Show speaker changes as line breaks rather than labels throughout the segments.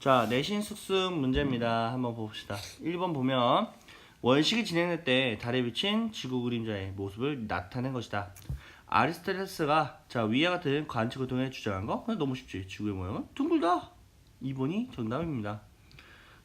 자, 내신 숙습 문제입니다. 한번 봅시다. 1번 보면 원식이 진행될 때 달에 비친 지구 그림자의 모습을 나타낸 것이다. 아리스토텔레스가 자 위와 같은 관측을 통해 주장한 거 그냥 너무 쉽지. 지구의 모양은 둥글다. 2번이 정답입니다.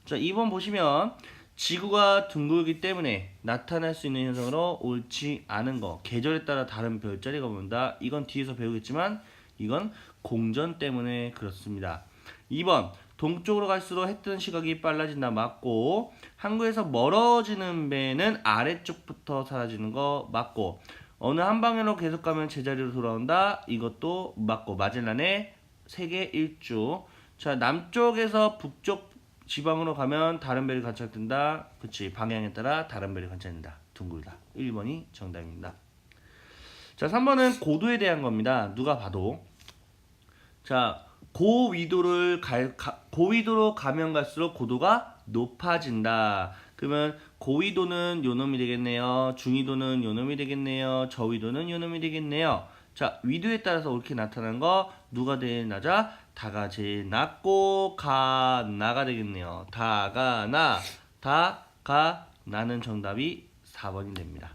자, 2번 보시면 지구가 둥글기 때문에 나타날 수 있는 현상으로 옳지 않은 거 계절에 따라 다른 별자리가 보인다. 이건 뒤에서 배우겠지만 이건 공전 때문에 그렇습니다. 2번 동쪽으로 갈수록 해 뜨는 시각이 빨라진다. 맞고 항구에서 멀어지는 배는 아래쪽부터 사라지는 거 맞고 어느 한 방향으로 계속 가면 제자리로 돌아온다. 이것도 맞고 마젤란의 세계 일주. 자 남쪽에서 북쪽 지방으로 가면 다른 별이 관찰된다. 그치 방향에 따라 다른 별이 관찰된다. 둥글다. 1번이 정답입니다. 자 3번은 고도에 대한 겁니다. 누가 봐도. 자 고위도를 갈, 가, 고위도로 가면 갈수록 고도가 높아진다. 그러면 고위도는 요 놈이 되겠네요. 중위도는 요 놈이 되겠네요. 저위도는 요 놈이 되겠네요. 자, 위도에 따라서 이렇게 나타난 거 누가 제일 낮아? 다가 제일 낮고 가 나가 되겠네요. 다가 나, 다가 나는 정답이 4번이 됩니다.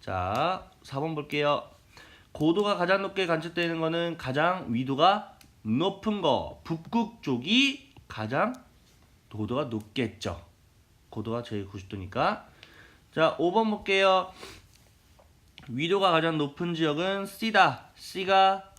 자, 4번 볼게요. 고도가 가장 높게 관측되는 거는 가장 위도가 높은 거 북극 쪽이 가장 고도가 높겠죠. 고도가 제일 90도니까. 자, 5번 볼게요. 위도가 가장 높은 지역은 C다. C가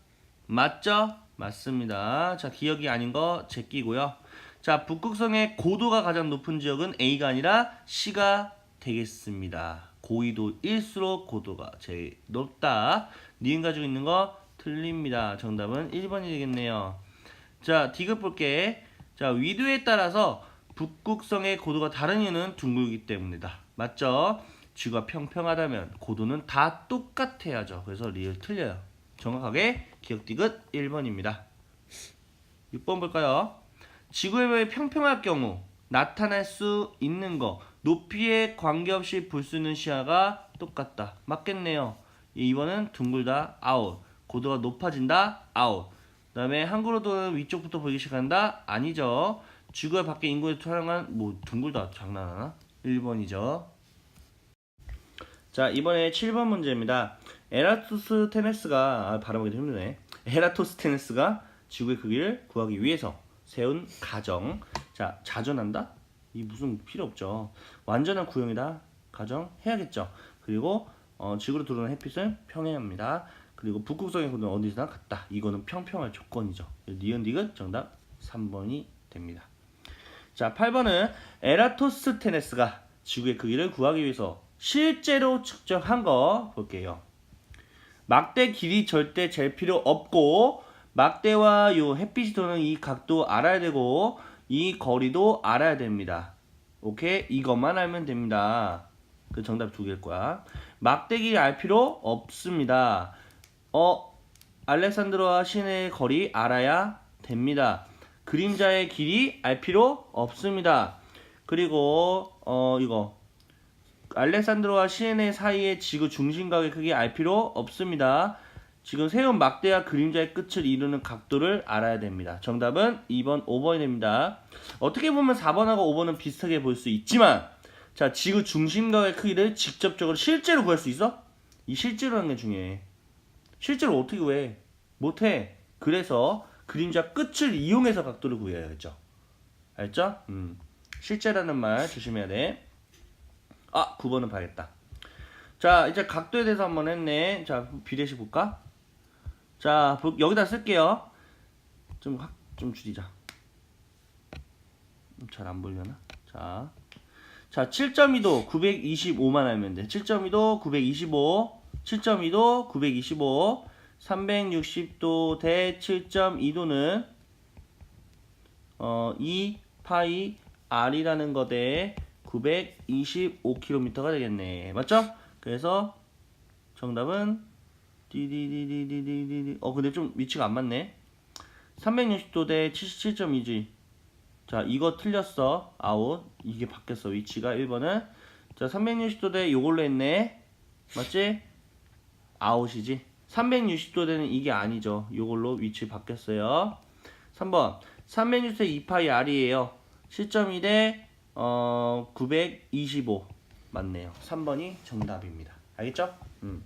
맞죠? 맞습니다. 자, 기억이 아닌 거 제끼고요. 자, 북극성의 고도가 가장 높은 지역은 A가 아니라 C가 되겠습니다. 고위도일수록 고도가 제일 높다. 니은 가지고 있는 거 틀립니다. 정답은 1번이 되겠네요. 자, 디귿 볼게. 자, 위도에 따라서 북극성의 고도가 다른 이유는 둥글기 때문이다. 맞죠? 지구가 평평하다면 고도는 다 똑같아야죠. 그래서 리을 틀려요. 정확하게 기억 디귿 1번입니다. 6번 볼까요? 지구의 평평할 경우 나타날 수 있는 거 높이에 관계없이 볼 수 있는 시야가 똑같다. 맞겠네요. 2번은 둥글다 아웃 고도가 높아진다 아웃 그 다음에 한글로도는 위쪽부터 보이기 시작한다. 아니죠. 지구의 밖에 인구에 투영한 뭐 둥글다. 장난하나? 1번이죠. 자 이번에 7번 문제입니다. 에라토스 테네스가 아, 발음하기 힘드네. 에라토스 테네스가 지구의 크기를 구하기 위해서 세운 가정. 자 자전한다? 이 무슨 필요 없죠. 완전한 구형이다. 가정 해야겠죠. 그리고 어, 지구로 들어오는 햇빛은 평행합니다 그리고 북극성의 고도는 어디서나 같다. 이거는 평평할 조건이죠. 니은디귿 정답 3번이 됩니다. 자, 8번은 에라토스테네스가 지구의 크기를 구하기 위해서 실제로 측정한 거 볼게요. 막대 길이 절대 잴 필요 없고 막대와 요 햇빛이 도는 이 각도 알아야 되고 이 거리도 알아야 됩니다. 오케이? 이것만 알면 됩니다. 그 정답 두 개일 거야. 막대 길이 알 필요 없습니다. 어, 알렉산드로와 신의 거리 알아야 됩니다. 그림자의 길이 알 필요 없습니다. 그리고 어 이거 알렉산드로와 시엔의 사이의 지구 중심각의 크기 알 필요 없습니다. 지금 세운 막대와 그림자의 끝을 이루는 각도를 알아야 됩니다. 정답은 2번, 5번이 됩니다. 어떻게 보면 4번하고 5번은 비슷하게 볼 수 있지만 자 지구 중심각의 크기를 직접적으로 실제로 구할 수 있어? 이 실제로라는 게 중요해. 실제로 어떻게 왜 못해? 그래서 그림자 끝을 이용해서 각도를 구해야겠죠. 알죠? 음. 실제라는 말 조심해야 돼. 아, 9번은 봐야겠다. 자, 이제 각도에 대해서 한번 했네. 자, 비례식 볼까? 자, 여기다 쓸게요. 좀, 확, 좀 줄이자. 잘 안 보이려나? 자. 자, 7.2도 925만 알면 돼. 7.2도 925. 7.2도 925 360도 대 7.2도는 어, 2 파이 r이라는 거대 925km가 되겠네. 맞죠? 그래서 정답은 디디디디디디디 어 근데 좀 위치가 안 맞네. 360도 대 77.2지. 자, 이거 틀렸어. 아웃. 이게 바뀌었어. 위치가 1번은 자, 360도 대 요걸로 했네. 맞지? 아웃이지. 360도 되는 이게 아니죠. 이걸로 위치 바뀌었어요. 3번. 360의 2파이 r이에요. 시점이 대 어, 925 맞네요. 3번이 정답입니다. 알겠죠? 음.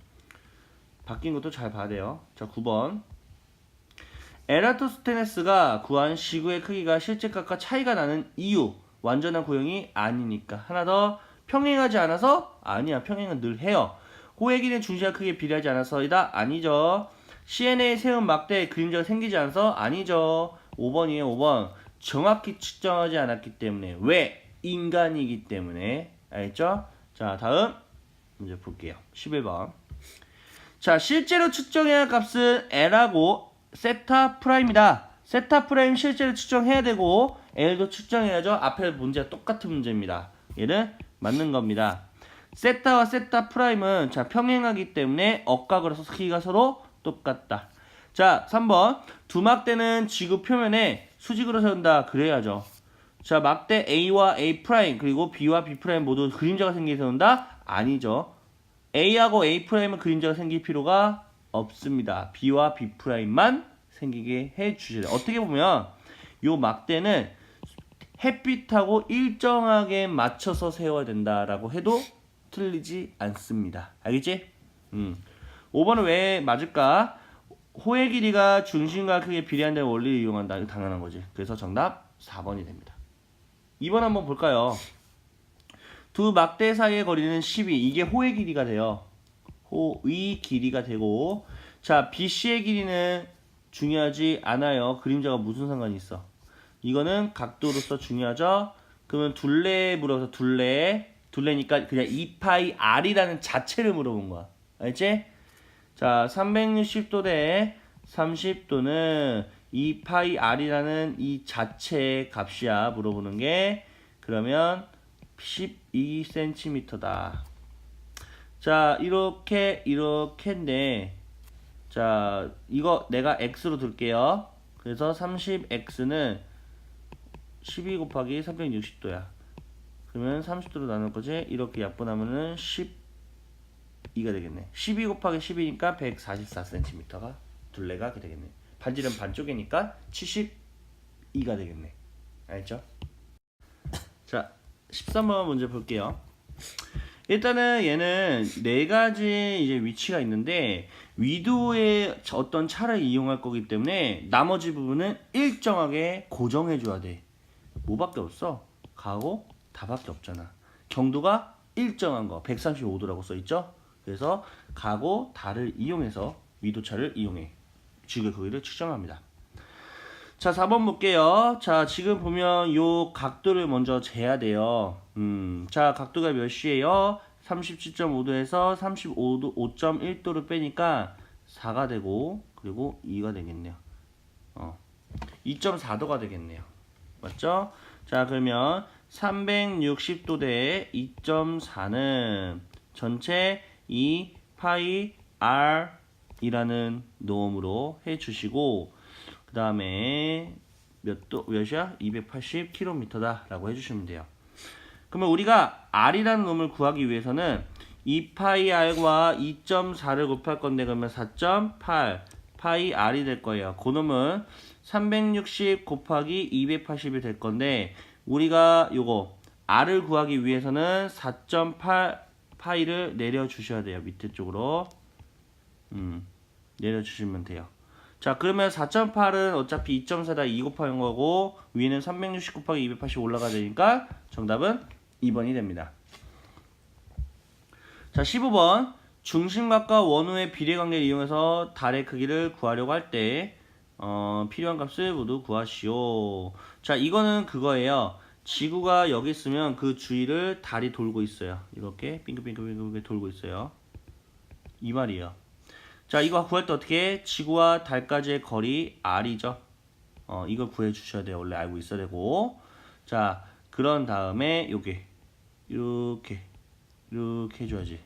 바뀐 것도 잘 봐야 돼요. 자, 9번. 에라토스테네스가 구한 지구의 크기가 실제 값과 차이가 나는 이유. 완전한 고형이 아니니까. 하나 더. 평행하지 않아서? 아니야. 평행은 늘 해요. 호액이는 중심과 크기에 비례하지 않아서이다? 아니죠. CNA에 세운 막대에 그림자가 생기지 않아서? 아니죠. 5번이에요. 5번. 정확히 측정하지 않았기 때문에. 왜? 인간이기 때문에. 알겠죠? 자, 다음 문제 볼게요. 11번. 자, 실제로 측정해야 할 값은 L하고 세타 프라임이다. 세타 프라임 실제로 측정해야 되고 L도 측정해야죠. 앞에 문제가 똑같은 문제입니다. 얘는 맞는 겁니다. 세타와 세타 프라임은 자 평행하기 때문에 억각으로서 크기가 서로 똑같다. 자, 3번. 두 막대는 지구 표면에 수직으로 세운다. 그래야죠. 자, 막대 A와 A 프라임 그리고 B와 B 프라임 모두 그림자가 생기게 세운다? 아니죠. A하고 A 프라임은 그림자가 생길 필요가 없습니다. B와 B 프라임만 생기게 해 주셔야 돼요. 어떻게 보면 요 막대는 햇빛하고 일정하게 맞춰서 세워야 된다라고 해도 틀리지 않습니다. 알겠지? 음. 5번은 왜 맞을까? 호의 길이가 중심과 크기에 비례한다는 원리를 이용한다. 당연한 거지. 그래서 정답 4번이 됩니다. 2번 한번 볼까요? 두 막대 사이의 거리는 12. 이게 호의 길이가 돼요. 호의 길이가 되고 자 BC의 길이는 중요하지 않아요. 그림자가 무슨 상관이 있어? 이거는 각도로서 중요하죠. 그러면 둘레에 물어서 둘레 둘레니까 그냥 2파이 r이라는 자체를 물어본 거야. 알지? 자 360도 대 30도는 2파이 r이라는 이 자체의 값이야 물어보는 게 그러면 12cm다. 자 이렇게 이렇게인데 자 이거 내가 x로 둘게요. 그래서 30x는 12 곱하기 360도야. 그러면 30도로 나눌 거지. 이렇게 약분하면은 12가 되겠네. 12 곱하기 10이니까 144cm가 둘레가 하게 되겠네. 반지름 반쪽이니까 72가 되겠네. 알죠? 자, 13번 문제 볼게요. 일단은 얘는 네 가지 이제 위치가 있는데 위도의 어떤 차를 이용할 거기 때문에 나머지 부분은 일정하게 고정해 줘야 돼. 뭐밖에 없어? 가고 다밖에 없잖아. 경도가 일정한 거 135도라고 써 있죠? 그래서 가고 다를 이용해서 위도차를 이용해 지구의 크기를 측정합니다. 자, 4번 볼게요. 자, 지금 보면 요 각도를 먼저 재야 돼요. 음, 자, 각도가 몇이에요? 37.5도에서 35도, 5.1도를 빼니까 4가 되고, 그리고 2가 되겠네요. 어, 2.4도가 되겠네요. 맞죠? 자, 그러면 360도 대 2.4는 전체 2 파이 r 이라는 노음으로 해 주시고, 그 다음에 몇 도, 몇이야? 280km다 라고 해주시면 돼요. 그러면 우리가 r이라는 놈을 구하기 위해서는 2파이 r과 2.4를 곱할 건데 그러면 4.8 파이 r이 될 거예요. 그 놈은 360 곱하기 280이 될 건데 우리가 요거 r을 구하기 위해서는 4.8 파이를 내려 주셔야 돼요. 밑에 쪽으로 음, 내려 주시면 돼요. 자 그러면 4.8은 어차피 2.4다 2 곱하는 거고 위에는 360 곱하기 280 올라가야 되니까 정답은 2번이 됩니다. 자 15번 중심각과 원우의 비례관계를 이용해서 달의 크기를 구하려고 할때 어, 필요한 값을 모두 구하시오. 자 이거는 그거예요. 지구가 여기 있으면 그 주위를 달이 돌고 있어요. 이렇게 빙글빙글빙글 돌고 있어요. 이 말이에요. 자, 이거 구할 때 어떻게 해? 지구와 달까지의 거리 r이죠. 어, 이걸 구해 주셔야 돼요. 원래 알고 있어야 되고. 자, 그런 다음에 요게 이렇게 이렇게 해줘야지.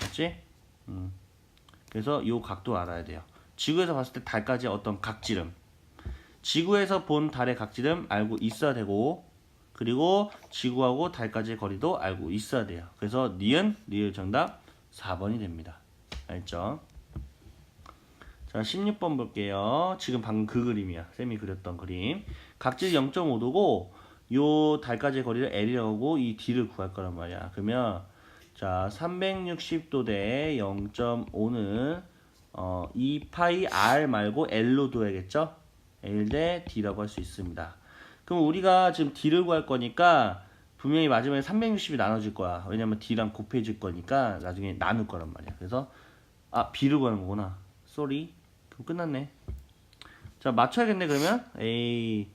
맞지? 음. 그래서 요 각도 알아야 돼요. 지구에서 봤을 때 달까지 어떤 각지름. 지구에서 본 달의 각지름 알고 있어야 되고 그리고 지구하고 달까지의 거리도 알고 있어야 돼요. 그래서 니은 리을 정답 4번이 됩니다. 알죠? 자, 16번 볼게요. 지금 방금 그 그림이야. 쌤이 그렸던 그림. 각질 0.5도고 요 달까지의 거리를 L이라고 하고 이 D를 구할 거란 말이야. 그러면 자 360도 대 0.5는 어, 2파이 R 말고 L로 둬야겠죠? L 대 D라고 할 수 있습니다. 그럼 우리가 지금 D를 구할 거니까 분명히 마지막에 360이 나눠질 거야. 왜냐면 D랑 곱해질 거니까 나중에 나눌 거란 말이야. 그래서 아 B를 구하는 거구나. 쏘리. 그럼 끝났네. 자 맞춰야겠네 그러면. 에이.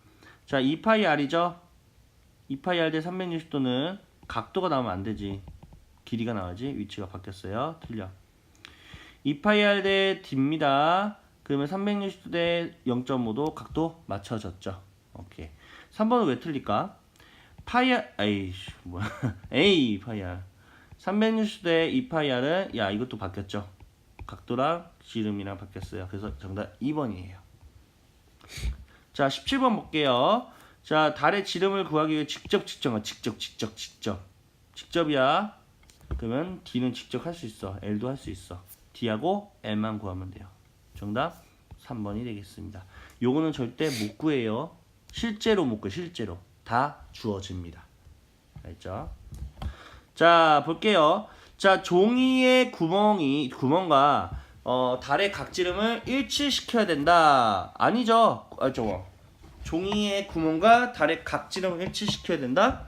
자 2파이 R이죠? 2파이 R 대 360도는 각도가 나오면 안 되지. 길이가 나와야지. 위치가 바뀌었어요. 틀려. 2파이 R 대 D입니다. 그러면 360도 대 0.5도 각도 맞춰졌죠. 오케이. 3번은 왜 틀릴까? 파이 R, 에이씨, 뭐야. A 파이 R. 360도 대 2파이 R은, 야, 이것도 바뀌었죠. 각도랑 지름이랑 바뀌었어요. 그래서 정답 2번이에요. 자, 17번 볼게요. 자, 달의 지름을 구하기 위해 직접 측정은 직접, 직접, 직접. 직접이야. 그러면 D는 직접 할 수 있어. L도 할 수 있어. D하고 L만 구하면 돼요. 정답 3번이 되겠습니다. 요거는 절대 못 구해요. 실제로 못 구해, 실제로. 다 주어집니다. 알죠? 자, 볼게요. 자, 종이의 구멍이, 구멍과, 어, 달의 각지름을 일치시켜야 된다. 아니죠? 아, 저거. 종이의 구멍과 달의 각지름을 일치시켜야 된다?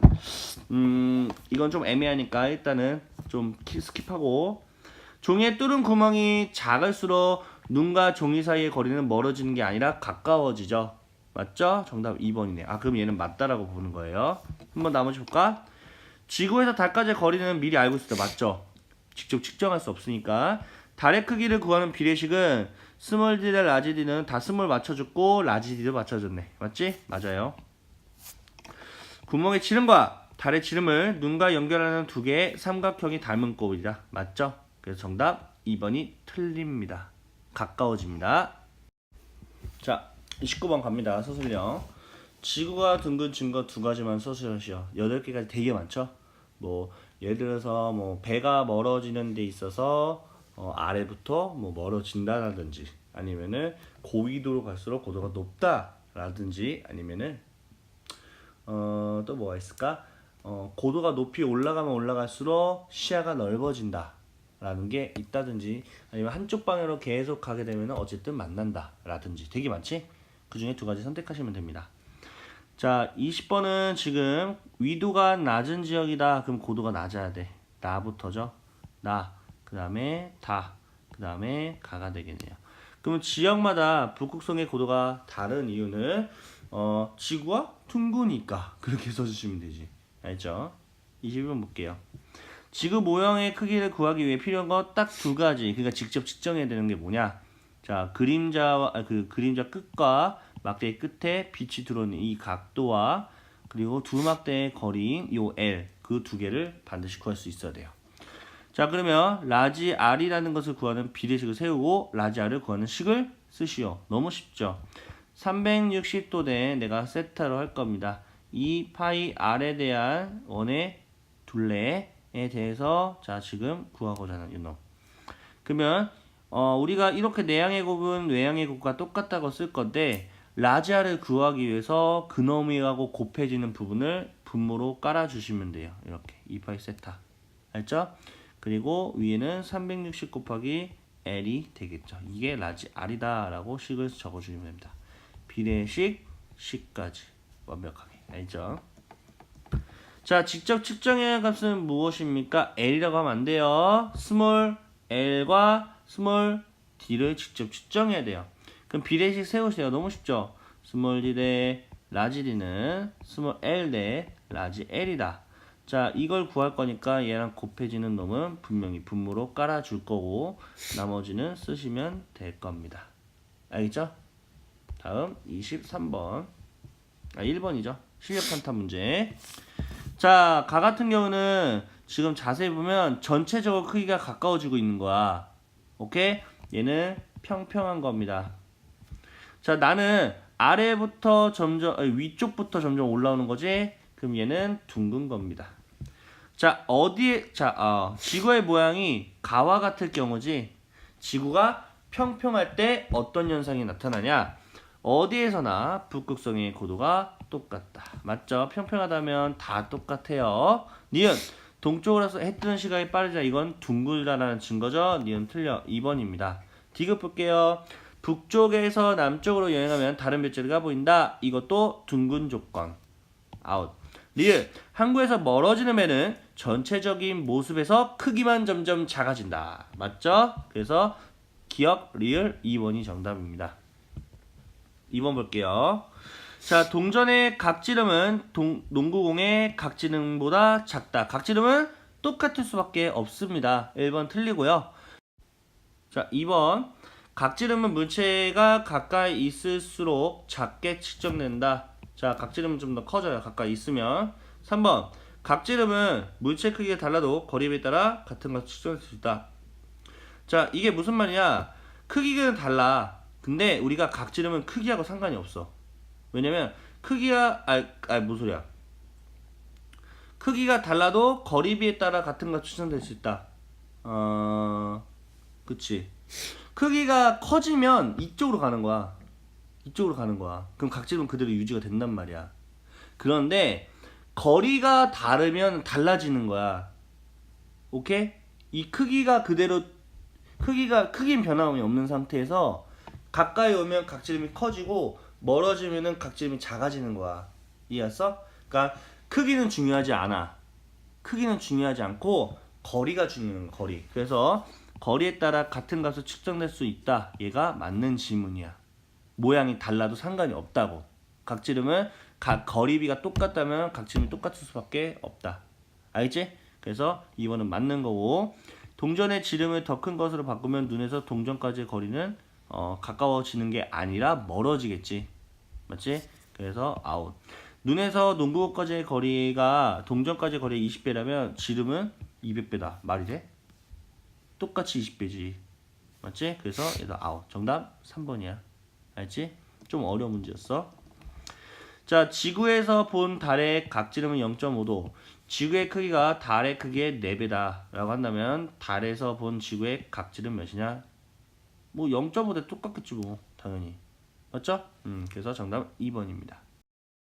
음, 이건 좀 애매하니까 일단은 좀 키- 스킵하고. 종이의 뚫은 구멍이 작을수록 눈과 종이 사이의 거리는 멀어지는 게 아니라 가까워지죠. 맞죠? 정답 2번이네. 아, 그럼 얘는 맞다라고 보는 거예요. 한번 나머지 볼까? 지구에서 달까지의 거리는 미리 알고 있어. 맞죠? 직접 측정할 수 없으니까. 달의 크기를 구하는 비례식은 스몰 d 대 라지 d는 다 스몰 맞춰줬고 라지 d도 맞춰줬네. 맞지? 맞아요. 구멍의 지름과 달의 지름을 눈과 연결하는 두 개의 삼각형이 닮은 꼴이다. 맞죠? 그래서 정답 2번이 틀립니다. 가까워집니다. 자, 29번 갑니다. 서술형. 지구가 둥근 증거 두 가지만 서술하시오. 8개까지 되게 많죠? 뭐 예를 들어서 뭐 배가 멀어지는 데 있어서 어, 아래부터 뭐 멀어진다라든지 아니면은 고위도로 갈수록 고도가 높다라든지 아니면은 어, 또 뭐가 있을까? 어, 고도가 높이 올라가면 올라갈수록 시야가 넓어진다 라는 게 있다든지 아니면 한쪽 방향으로 계속 가게 되면 어쨌든 만난다 라든지 되게 많지? 그 중에 두 가지 선택하시면 됩니다. 자, 20번은 지금 위도가 낮은 지역이다. 그럼 고도가 낮아야 돼. 나부터죠. 나. 그 다음에 다. 그 다음에 가가 되겠네요. 그러면 지역마다 북극성의 고도가 다른 이유는 어, 지구와 둥그니까 그렇게 써주시면 되지. 알죠? 21번 볼게요. 지구 모형의 크기를 구하기 위해 필요한 거딱두 가지. 그러니까 직접 측정해야 되는 게 뭐냐? 자, 그림자와 아, 그 그림자 끝과 막대의 끝에 빛이 들어오는 이 각도와 그리고 두 막대의 거리인 요 L 그 두 개를 반드시 구할 수 있어야 돼요. 자, 그러면 라지 R이라는 것을 구하는 비례식을 세우고 라지 R을 구하는 식을 쓰시오. 너무 쉽죠? 360도 대 내가 세타로 할 겁니다. 이 파이 R에 대한 원의 둘레에 대해서 자, 지금 구하고자 하는 이놈. 그러면 어, 우리가 이렇게 내양의 곱은 외양의 곱과 똑같다고 쓸 건데 라지아를 구하기 위해서 그놈이하고 곱해지는 부분을 분모로 깔아주시면 돼요. 이렇게 2파이 세타. 알죠? 그리고 위에는 360 곱하기 L이 되겠죠. 이게 라지 R이다 라고 식을 적어주시면 됩니다. 비례식 식까지 완벽하게. 알죠? 자, 직접 측정해야 할 값은 무엇입니까? L이라고 하면 안 돼요. 스몰 L과 스몰 D를 직접 측정해야 돼요. 그럼 비례식 세우세요. 너무 쉽죠? 스몰 D 대 라지 D는 스몰 L 대 라지 L이다. 자, 이걸 구할 거니까 얘랑 곱해지는 놈은 분명히 분모로 깔아줄 거고 나머지는 쓰시면 될 겁니다. 알겠죠? 다음 23번. 아, 1번이죠. 실력 판타 문제. 자, 가 같은 경우는 지금 자세히 보면 전체적으로 크기가 가까워지고 있는 거야. 오케이? 얘는 평평한 겁니다. 자, 나는 아래부터 점점, 위쪽부터 점점 올라오는 거지? 그럼 얘는 둥근 겁니다. 자, 어디에, 자, 어, 지구의 모양이 가와 같을 경우지, 지구가 평평할 때 어떤 현상이 나타나냐? 어디에서나 북극성의 고도가 똑같다. 맞죠? 평평하다면 다 똑같아요. 니은 동쪽으로서 해 뜨는 시간이 빠르자 이건 둥글다라는 증거죠. 니은 틀려. 2번입니다. 디귿 볼게요. 북쪽에서 남쪽으로 여행하면 다른 별자리가 보인다. 이것도 둥근 조건. 아웃. 리을 항구에서 멀어지는 배는 전체적인 모습에서 크기만 점점 작아진다. 맞죠? 그래서 기억 리을 2번이 정답입니다. 2번 볼게요. 자, 동전의 각지름은 동, 농구공의 각지름보다 작다. 각지름은 똑같을 수밖에 없습니다. 1번 틀리고요. 자, 2번. 각지름은 물체가 가까이 있을수록 작게 측정된다. 자, 각지름은 좀 더 커져요. 가까이 있으면. 3번. 각지름은 물체 크기가 달라도 거리에 따라 같은 것을 측정할 수 있다. 자, 이게 무슨 말이냐? 크기는 달라. 근데 우리가 각지름은 크기하고 상관이 없어. 왜냐면 크기가 아, 아 무슨 소리야? 크기가 달라도 거리비에 따라 같은 거 추천될 수 있다. 어, 그치. 크기가 커지면 이쪽으로 가는 거야. 이쪽으로 가는 거야. 그럼 각질은 그대로 유지가 된단 말이야. 그런데 거리가 다르면 달라지는 거야. 오케이? 이 크기가 그대로 크기가 크긴 변함이 없는 상태에서 가까이 오면 각질음이 커지고 멀어지면은 각질음이 작아지는 거야. 이해했어? 그러니까 크기는 중요하지 않아. 크기는 중요하지 않고 거리가 중요한 거리. 그래서 거리에 따라 같은 값을 측정될 수 있다. 얘가 맞는 질문이야. 모양이 달라도 상관이 없다고. 각지름은 각 거리비가 똑같다면 각지름이 똑같을 수밖에 없다. 알겠지? 그래서 2번은 맞는 거고 동전의 지름을 더 큰 것으로 바꾸면 눈에서 동전까지의 거리는 어, 가까워지는 게 아니라 멀어지겠지. 맞지? 그래서 아웃. 눈에서 농구공까지의 거리가 동전까지의 거리의 20배라면 지름은 200배다. 말이 돼? 똑같이 20배지. 맞지? 그래서 얘도 아웃. 정답 3번이야. 알지? 좀 어려운 문제였어. 자, 지구에서 본 달의 각지름은 0.5도. 지구의 크기가 달의 크기의 4배다. 라고 한다면 달에서 본 지구의 각지름 몇이냐? 뭐 0.5대 똑같겠지 뭐 당연히. 맞죠? 음, 그래서 정답 2번입니다.